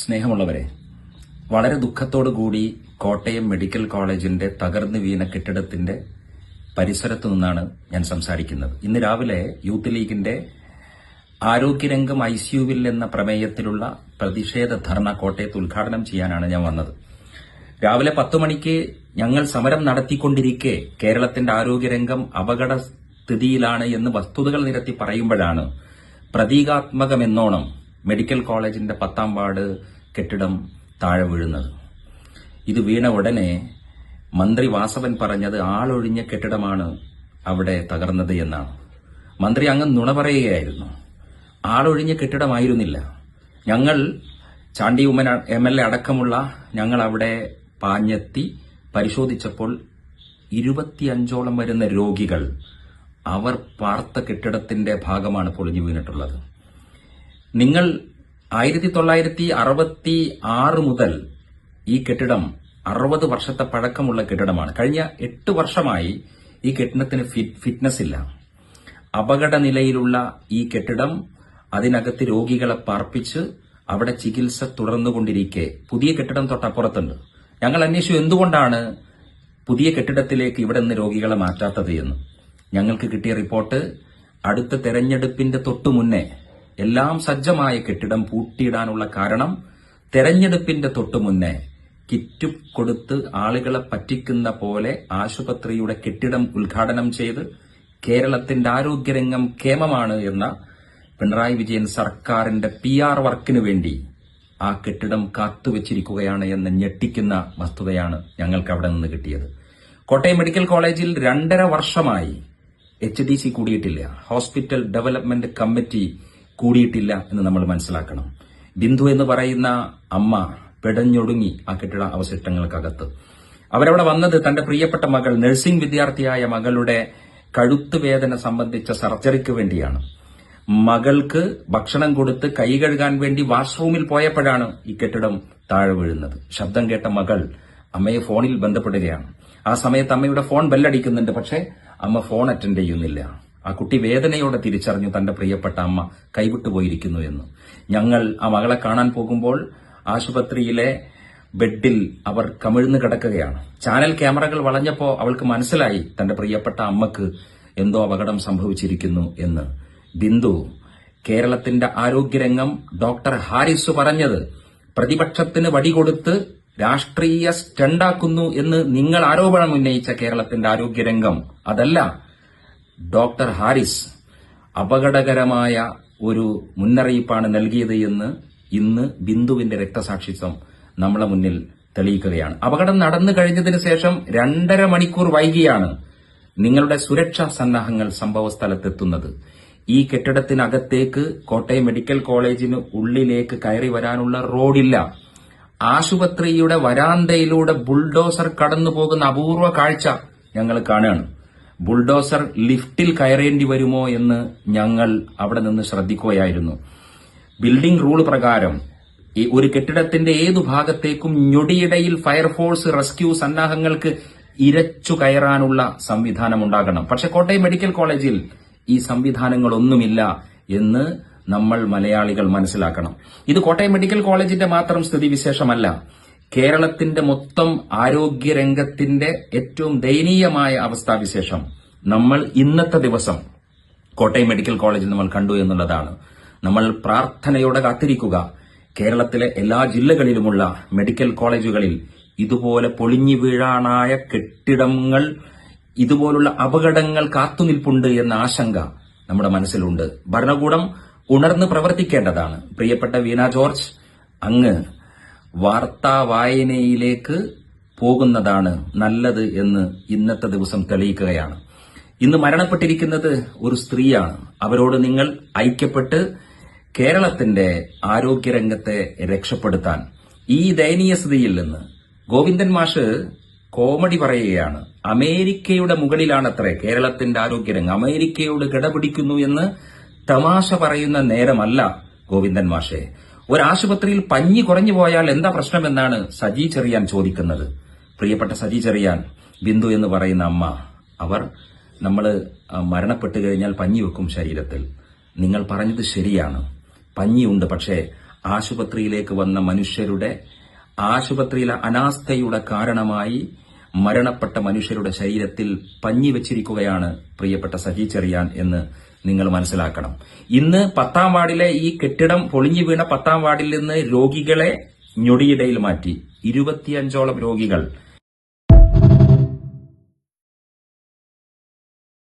സ്നേഹമുള്ളവരെ വളരെ ദുഃഖത്തോടു കൂടി കോട്ടയം മെഡിക്കൽ കോളേജിന്റെ തകർന്നു വീണ കെട്ടിടത്തിന്റെ പരിസരത്തു നിന്നാണ് ഞാൻ സംസാരിക്കുന്നത്. ഇന്ന് രാവിലെ യൂത്ത് ലീഗിന്റെ ആരോഗ്യരംഗം ഐ സിയുവിൽ എന്ന പ്രമേയത്തിലുള്ള പ്രതിഷേധ ധർണ കോട്ടയത്ത് ഉദ്ഘാടനം ചെയ്യാനാണ് ഞാൻ വന്നത്. രാവിലെ പത്ത് മണിക്ക് ഞങ്ങൾ സമരം നടത്തിക്കൊണ്ടിരിക്കെ കേരളത്തിന്റെ ആരോഗ്യരംഗം അപകട സ്ഥിതിയിലാണ് എന്ന് വസ്തുതകൾ നിരത്തി പറയുമ്പോഴാണ് പ്രതീകാത്മകമെന്നോണം മെഡിക്കൽ കോളേജിന്റെ പത്താം വാർഡ് കെട്ടിടം താഴെ വീഴുന്നത്. ഇത് വീണ ഉടനെ മന്ത്രി വാസവൻ പറഞ്ഞത് ആളൊഴിഞ്ഞ കെട്ടിടമാണ് അവിടെ തകർന്നത് എന്നാണ്. മന്ത്രി അങ്ങ് നുണ പറയുകയായിരുന്നു. ആളൊഴിഞ്ഞ കെട്ടിടമായിരുന്നില്ല. ഞങ്ങൾ Chandy Oommen M L A അടക്കമുള്ള ഞങ്ങൾ അവിടെ പാഞ്ഞെത്തി പരിശോധിച്ചപ്പോൾ ഇരുപത്തിയഞ്ചോളം വരുന്ന രോഗികൾ അവർ പാർത്ത കെട്ടിടത്തിന്റെ ഭാഗമാണ് പൊളിഞ്ഞു വീണിട്ടുള്ളത്. നിങ്ങൾ ആയിരത്തി തൊള്ളായിരത്തി അറുപത്തി ആറ് മുതൽ ഈ കെട്ടിടം അറുപത് വർഷത്തെ പഴക്കമുള്ള കെട്ടിടമാണ്. കഴിഞ്ഞ എട്ട് വർഷമായി ഈ കെട്ടിടത്തിന് ഫിറ്റ്നസ് ഇല്ല. അപകട നിലയിലുള്ള ഈ കെട്ടിടം അതിനകത്ത് രോഗികളെ പാർപ്പിച്ച് അവിടെ ചികിത്സ തുടർന്നുകൊണ്ടിരിക്കെ പുതിയ കെട്ടിടം തൊട്ടപ്പുറത്തുണ്ട്. ഞങ്ങൾ അന്വേഷിച്ചു എന്തുകൊണ്ടാണ് പുതിയ കെട്ടിടത്തിലേക്ക് ഇവിടെ നിന്ന് രോഗികളെ മാറ്റാത്തത് എന്ന്. ഞങ്ങൾക്ക് കിട്ടിയ റിപ്പോർട്ട് അടുത്ത തെരഞ്ഞെടുപ്പിന്റെ തൊട്ടു മുന്നേ എല്ലാം സജ്ജമായ കെട്ടിടം പൂട്ടിയിടാനുള്ള കാരണം തെരഞ്ഞെടുപ്പിന്റെ തൊട്ടു മുന്നേ കിറ്റ് കൊടുത്ത് ആളുകളെ പറ്റിക്കുന്ന പോലെ ആശുപത്രിയുടെ കെട്ടിടം ഉദ്ഘാടനം ചെയ്ത് കേരളത്തിന്റെ ആരോഗ്യരംഗം കേമമാണ് എന്ന പിണറായി വിജയൻ സർക്കാരിന്റെ പി ആർ വർക്കിനു വേണ്ടി ആ കെട്ടിടം കാത്തുവച്ചിരിക്കുകയാണ് എന്ന് ഞെട്ടിക്കുന്ന വസ്തുതയാണ് ഞങ്ങൾക്ക് അവിടെ നിന്ന് കിട്ടിയത്. കോട്ടയം മെഡിക്കൽ കോളേജിൽ രണ്ടര വർഷമായി എച്ച് ഡി സി കൂടിയിട്ടില്ല. ഹോസ്പിറ്റൽ ഡെവലപ്മെന്റ് കമ്മിറ്റി കൂടിയിട്ടില്ല എന്ന് നമ്മൾ മനസ്സിലാക്കണം. ബിന്ദു എന്ന് പറയുന്ന അമ്മ പെടഞ്ഞൊടുങ്ങി ആ കെട്ടിട അവശിഷ്ടങ്ങൾക്കകത്ത്. അവരവിടെ വന്നത് തന്റെ പ്രിയപ്പെട്ട മകൾ നഴ്സിംഗ് വിദ്യാർത്ഥിയായ മകളുടെ കഴുത്ത് വേദന സംബന്ധിച്ച സർജറിക്ക് വേണ്ടിയാണ്. മകൾക്ക് ഭക്ഷണം കൊടുത്ത് കൈ കഴുകാൻ വേണ്ടി വാഷ്റൂമിൽ പോയപ്പോഴാണ് ഈ കെട്ടിടം താഴെ വീഴുന്നത്. ശബ്ദം കേട്ട മകൾ അമ്മയെ ഫോണിൽ ബന്ധപ്പെടുകയാണ്. ആ സമയത്ത് അമ്മയുടെ ഫോൺ ബെല്ലടിക്കുന്നുണ്ട് പക്ഷേ അമ്മ ഫോൺ അറ്റൻഡ് ചെയ്യുന്നില്ല. ആ കുട്ടി വേദനയോടെ തിരിച്ചറിഞ്ഞു തന്റെ പ്രിയപ്പെട്ട അമ്മ കൈവിട്ടുപോയിരിക്കുന്നു എന്ന്. ഞങ്ങൾ ആ മകളെ കാണാൻ പോകുമ്പോൾ ആശുപത്രിയിലെ ബെഡിൽ അവർ കമിഴ്ന്നു കിടക്കുകയാണ്. ചാനൽ ക്യാമറകൾ വളഞ്ഞപ്പോൾ അവൾക്ക് മനസ്സിലായി തന്റെ പ്രിയപ്പെട്ട അമ്മയ്ക്ക് എന്തോ അപകടം സംഭവിച്ചിരിക്കുന്നു എന്ന്. ബിന്ദു കേരളത്തിന്റെ ആരോഗ്യരംഗം ഡോക്ടർ ഹാരിസ് പറഞ്ഞത് പ്രതിപക്ഷത്തിന് വടികൊടുത്ത് രാഷ്ട്രീയ സ്റ്റണ്ടാക്കുന്നു എന്ന് നിങ്ങൾ ആരോപണം ഉന്നയിച്ച കേരളത്തിന്റെ ആരോഗ്യരംഗം. അതല്ല ഡോക്ടർ ഹാരിസ് അപകടകരമായ ഒരു മുന്നറിയിപ്പാണ് നൽകിയത് എന്ന് ഇന്ന് ബിന്ദുവിന്റെ രക്തസാക്ഷിത്വം നമ്മളെ മുന്നിൽ തെളിയിക്കുകയാണ്. അപകടം നടന്നു കഴിഞ്ഞതിന് ശേഷം രണ്ടര മണിക്കൂർ വൈകിയാണ് നിങ്ങളുടെ സുരക്ഷാ സന്നാഹങ്ങൾ സംഭവ സ്ഥലത്തെത്തുന്നത് ഈ കെട്ടിടത്തിനകത്തേക്ക് കോട്ടയം മെഡിക്കൽ കോളേജിന് ഉള്ളിലേക്ക് കയറി വരാനുള്ള റോഡില്ല. ആശുപത്രിയുടെ വരാന്തയിലൂടെ ബുൾഡോസർ കടന്നു പോകുന്ന അപൂർവ കാഴ്ച ഞങ്ങൾ കാണുകയാണ്. ബുൾഡോസർ ലിഫ്റ്റിൽ കയറേണ്ടി വരുമോ എന്ന് ഞങ്ങൾ അവിടെ നിന്ന് ശ്രദ്ധിക്കുകയായിരുന്നു. ബിൽഡിംഗ് റൂൾ പ്രകാരം ഈ ഒരു കെട്ടിടത്തിന്റെ ഏതു ഭാഗത്തേക്കും ഞൊടിയിടയിൽ ഫയർഫോഴ്സ് റെസ്ക്യൂ സന്നാഹങ്ങൾക്ക് ഇരച്ചു കയറാനുള്ള സംവിധാനം ഉണ്ടാകണം. പക്ഷെ കോട്ടയം മെഡിക്കൽ കോളേജിൽ ഈ സംവിധാനങ്ങളൊന്നുമില്ല എന്ന് നമ്മൾ മലയാളികൾ മനസ്സിലാക്കണം. ഇത് കോട്ടയം മെഡിക്കൽ കോളേജിന്റെ മാത്രം സ്ഥിതിവിശേഷമല്ല. കേരളത്തിന്റെ മൊത്തം ആരോഗ്യരംഗത്തിന്റെ ഏറ്റവും ദയനീയമായ അവസ്ഥാവിശേഷം നമ്മൾ ഇന്നത്തെ ദിവസം കോട്ടയം മെഡിക്കൽ കോളേജിൽ നമ്മൾ കണ്ടു എന്നുള്ളതാണ്. നമ്മൾ പ്രാർത്ഥനയോടെ കാത്തിരിക്കുക. കേരളത്തിലെ എല്ലാ ജില്ലകളിലുമുള്ള മെഡിക്കൽ കോളേജുകളിൽ ഇതുപോലെ പൊളിഞ്ഞു വീഴാനായ കെട്ടിടങ്ങൾ ഇതുപോലുള്ള അപകടങ്ങൾ കാത്തുനിൽപ്പുണ്ട് എന്ന ആശങ്ക നമ്മുടെ മനസ്സിലുണ്ട്. ഭരണകൂടം ഉണർന്ന് പ്രവർത്തിക്കേണ്ടതാണ്. പ്രിയപ്പെട്ട വീണ ജോർജ് അങ്ങ് വാർത്താ വായനയിലേക്ക് പോകുന്നതാണ് നല്ലത് എന്ന് ഇന്നത്തെ ദിവസം തെളിയിക്കുകയാണ്. ഇന്ന് മരണപ്പെട്ടിരിക്കുന്നത് ഒരു സ്ത്രീയാണ്. അവരോട് നിങ്ങൾ ഐക്യപ്പെട്ട് കേരളത്തിന്റെ ആരോഗ്യരംഗത്തെ രക്ഷപ്പെടുത്താൻ. ഈ ദയനീയ സ്ഥിതിയിൽ നിന്ന് ഗോവിന്ദൻ മാഷ് കോമഡി പറയുകയാണ് അമേരിക്കയുടെ മുകളിലാണത്രേ കേരളത്തിന്റെ ആരോഗ്യരംഗം. അമേരിക്കയോട് കിടപിടിക്കുന്നു എന്ന് തമാശ പറയുന്ന നേരമല്ല ഗോവിന്ദൻ മാഷെ. ഒരാശുപത്രിയിൽ പഞ്ഞി കുറഞ്ഞു പോയാൽ എന്താ പ്രശ്നമെന്നാണ് സജി ചെറിയാൻ ചോദിക്കുന്നത്. പ്രിയപ്പെട്ട സജി ചെറിയാൻ ബിന്ദു എന്ന് പറയുന്ന അമ്മ അവർ നമ്മൾ മരണപ്പെട്ടു കഴിഞ്ഞാൽ പഞ്ഞി വെക്കും ശരീരത്തിൽ. നിങ്ങൾ പറഞ്ഞത് ശരിയാണ്. പഞ്ഞിയുണ്ട് പക്ഷേ ആശുപത്രിയിലേക്ക് വന്ന മനുഷ്യരുടെ ആശുപത്രിയിലെ അനാസ്ഥയുടെ കാരണമായി മരണപ്പെട്ട മനുഷ്യരുടെ ശരീരത്തിൽ പഞ്ഞി വെച്ചിരിക്കുകയാണ് പ്രിയപ്പെട്ട സജി ചെറിയാൻ എന്ന് നിങ്ങൾ മനസ്സിലാക്കണം. ഇന്ന് പത്താം വാർഡിലെ ഈ കെട്ടിടം പൊളിഞ്ഞു വീണ പത്താം വാർഡിൽ നിന്ന് രോഗികളെ ഞൊടിയിടയിൽ മാറ്റി. ഇരുപത്തിയഞ്ചോളം രോഗികൾ